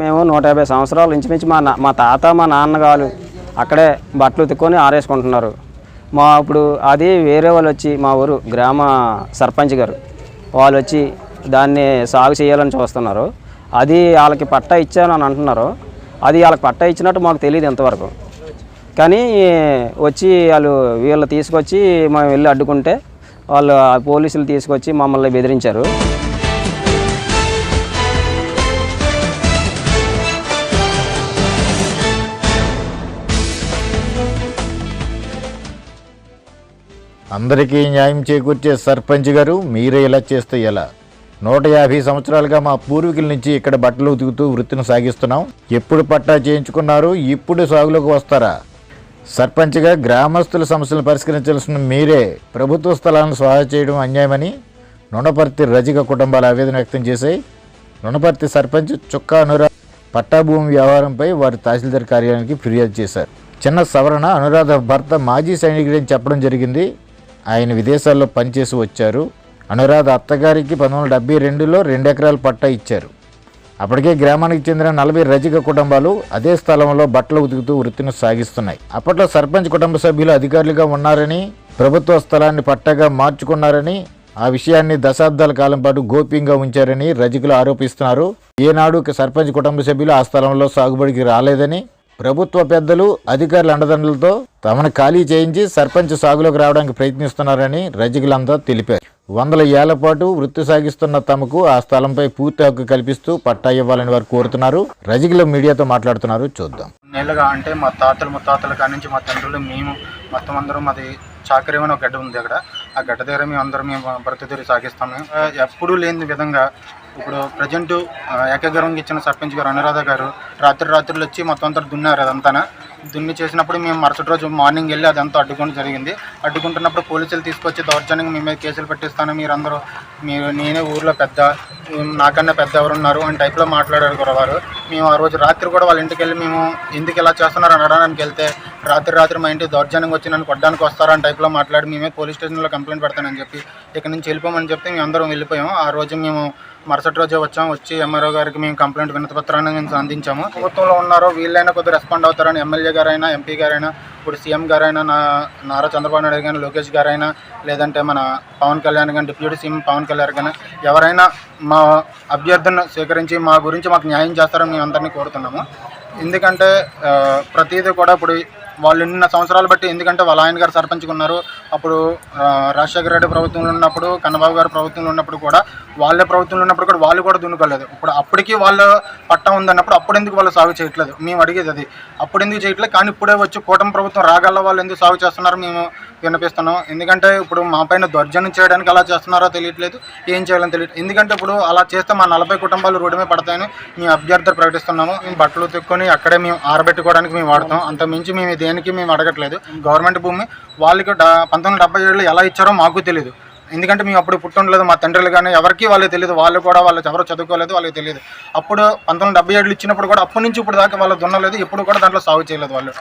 మేము నూట యాభై సంవత్సరాలు ఇంచుమించు మా మా తాత మా నాన్నగారు అక్కడే బట్టలు ఉతుక్కొని ఆరేసుకుంటున్నారు. మా ఇప్పుడు అది వేరే వాళ్ళు వచ్చి మా ఊరు గ్రామ సర్పంచ్ గారు వాళ్ళు వచ్చి దాన్ని సాగు చేయాలని చూస్తున్నారు. అది వాళ్ళకి పట్టా ఇచ్చాను అని అంటున్నారు. అది వాళ్ళకి పట్టా ఇచ్చినట్టు మాకు తెలియదు ఎంతవరకు కానీ వచ్చి వాళ్ళు వీళ్ళు తీసుకొచ్చి మేము వెళ్ళి అడ్డుకుంటే వాళ్ళు పోలీసులు తీసుకొచ్చి మమ్మల్ని బెదిరించారు. అందరికీ న్యాయం చేకూర్చే సర్పంచ్ గారు మీరే ఇలా చేస్తే ఎలా? నూట యాభై సంవత్సరాలుగా మా పూర్వీకుల నుంచి ఇక్కడ బట్టలు ఉతుకుతూ వృత్తిని సాగిస్తున్నాం. ఎప్పుడు పట్టా చేయించుకున్నారు ఇప్పుడు సాగులోకి వస్తారా? సర్పంచ్గా గ్రామస్తుల సమస్యలను పరిష్కరించాల్సిన మీరే ప్రభుత్వ స్థలాలను స్వాహా చేయడం అన్యాయమని నొనపర్తి రజిక కుటుంబాల ఆవేదన వ్యక్తం చేశాయి. నొనపర్తి సర్పంచ్ చుక్కా అనురా పట్టా భూమి వ్యవహారంపై వారి తహసీల్దార్ కార్యాలయానికి ఫిర్యాదు చేశారు. చిన్న సవరణ అనురాధ భర్త మాజీ సైనికుడని చెప్పడం జరిగింది. ఆయన విదేశాల్లో పనిచేసి వచ్చారు. అనురాధ అత్తగారికి పంతొమ్మిది వందల డెబ్బై రెండులో రెండు ఎకరాల పట్టా ఇచ్చారు. అప్పటికే గ్రామానికి చెందిన నలభై రజిక కుటుంబాలు అదే స్థలంలో బట్టలు ఉతుకుతూ వృత్తిని సాగిస్తున్నాయి. అప్పట్లో సర్పంచ్ కుటుంబ సభ్యులు అధికారులుగా ఉన్నారని ప్రభుత్వ స్థలాన్ని పట్టగా మార్చుకున్నారని ఆ విషయాన్ని దశాబ్దాల కాలం పాటు గోప్యంగా ఉంచారని రజకులు ఆరోపిస్తున్నారు. ఏనాడు సర్పంచ్ కుటుంబ సభ్యులు ఆ స్థలంలో సాగుబడికి రాలేదని ప్రభుత్వ పెద్దలు అధికారుల అండదండలతో తమను ఖాళీ చేయించి సర్పంచ్ సాగులోకి రావడానికి ప్రయత్నిస్తున్నారని రజకులంతా తెలిపారు. వందల ఏళ్ళ పాటు వృత్తి సాగిస్తున్న తమకు ఆ స్థలంపై పూర్తి హక్కు కల్పిస్తూ పట్టా ఇవ్వాలని వారు కోరుతున్నారు. రజకులు మీడియాతో మాట్లాడుతున్నారు చూద్దాం. నెలగా అంటే మా తాతలు ముత్తాతల కాడి నుంచి మా తండ్రులు మేము మొత్తం అందరం మాది చాకరేమని ఒక గడ్డ ఉంది అక్కడ. ఆ గడ్డ దగ్గర మేము అందరం మేము బ్రతుకుతీరు సాగిస్తాము ఎప్పుడూ లేని విధంగా ఇప్పుడు ప్రజెంట్ ఏకగ్రహంగా ఇచ్చిన సర్పంచ్ గారు అనురాధ గారు రాత్రి రాత్రులు వచ్చి మొత్తం అంతా దున్నారు అదంతా దున్ని చేసినప్పుడు మేము మరుసటి రోజు మార్నింగ్ వెళ్ళి అదంతా అడ్డుకోవడం జరిగింది. అడ్డుకుంటున్నప్పుడు పోలీసులు తీసుకొచ్చి దౌర్జన్యంగా మీ మీద కేసులు పెట్టిస్తాను మీరందరూ మీరు నేనే ఊర్లో పెద్ద నాకన్నా పెద్ద ఎవరు ఉన్నారు అని టైప్లో మాట్లాడారు కూడా వారు. మేము ఆ రోజు రాత్రి కూడా వాళ్ళ ఇంటికి వెళ్ళి మేము ఎందుకు ఇలా చేస్తున్నారు అని అడగడానికి వెళ్తే రాత్రి రాత్రి మా ఇంటి దౌర్జన్యంగా వచ్చి నన్ను కొట్టడానికి వస్తారా అని టైప్లో మాట్లాడి మేమే పోలీస్ స్టేషన్లో కంప్లైంట్ పెడతానని చెప్పి ఇక్కడ నుంచి వెళ్ళిపోమని చెప్తే మేము అందరం వెళ్ళిపోయాం ఆ రోజు మేము మరుసటి రోజే వచ్చాం వచ్చి ఎంఆర్ఓ గారికి మేము కంప్లైంట్ వినతపత్రాన్ని మేము అందించాము. ప్రభుత్వంలో ఉన్నారో వీళ్ళైనా కొద్దిగా రెస్పాండ్ అవుతారని ఎమ్మెల్యే గారైనా ఎంపీ గారైనా ఇప్పుడు సీఎం గారైనా నా నారా చంద్రబాబు నాయుడు కానీ లోకేష్ గారైనా లేదంటే మన పవన్ కళ్యాణ్ కానీ డిప్యూటీ సీఎం పవన్ కళ్యాణ్ కానీ ఎవరైనా మా అభ్యర్థులను స్వీకరించి మా గురించి మాకు న్యాయం చేస్తారని మేము అందరినీ కోరుతున్నాము. ఎందుకంటే ప్రతీది ప్రతిదీ కూడా ఇప్పుడు వాళ్ళు నిన్న సంవత్సరాలు బట్టి ఎందుకంటే వాళ్ళ ఆయన గారు సర్పంచ్గా ఉన్నారు. అప్పుడు రాజశేఖర రెడ్డి ప్రభుత్వంలో ఉన్నప్పుడు కన్నబాబు గారు ప్రభుత్వంలో ఉన్నప్పుడు కూడా వాళ్ళే ప్రభుత్వంలో ఉన్నప్పుడు కూడా వాళ్ళు కూడా దున్నుకోలేదు. ఇప్పుడు అప్పటికి వాళ్ళ పట్టం ఉందన్నప్పుడు అప్పుడు ఎందుకు వాళ్ళు సాగు చేయట్లేదు? మేము అడిగేది అది. అప్పుడు ఎందుకు చేయట్లేదు? కానీ ఇప్పుడే వచ్చి కూటమి ప్రభుత్వం రాగల వాళ్ళు ఎందుకు సాగు చేస్తున్నారు మేము వినిపిస్తున్నాం. ఎందుకంటే ఇప్పుడు మా పైన దౌర్జన్యం చేయడానికి అలా చేస్తున్నారో తెలియట్లేదు. ఏం చేయాలని తెలియదు ఎందుకంటే ఇప్పుడు అలా చేస్తే మా నలభై కుటుంబాలు రోడ్డు పడతాయని మేము అభ్యర్థులు ప్రకటిస్తున్నాము. మేము బట్టలు తిక్కుని అక్కడే మేము ఆరబెట్టుకోవడానికి మేము వాడతాం. అంత మించి మేము దేనికి మేము అడగట్లేదు. గవర్నమెంట్ భూమి వాళ్ళకి డ- పంతొమ్మిది డెబ్బై ఏళ్ళు ఎలా ఇచ్చారో మాకు తెలియదు ఎందుకంటే మేము అప్పుడు పుట్టుండలేదు మా తండ్రులు కానీ ఎవరికి వాళ్ళకి తెలియదు వాళ్ళు కూడా వాళ్ళు ఎవరు చదువుకోలేదు వాళ్ళకి తెలియదు అప్పుడు పంతొమ్మిది డెబ్బై ఏళ్ళు ఇచ్చినప్పుడు కూడా అప్పటి నుంచి ఇప్పుడు దాకా వాళ్ళు దున్నలేదు ఇప్పుడు కూడా దాంట్లో సాగు చేయలేదు వాళ్ళు.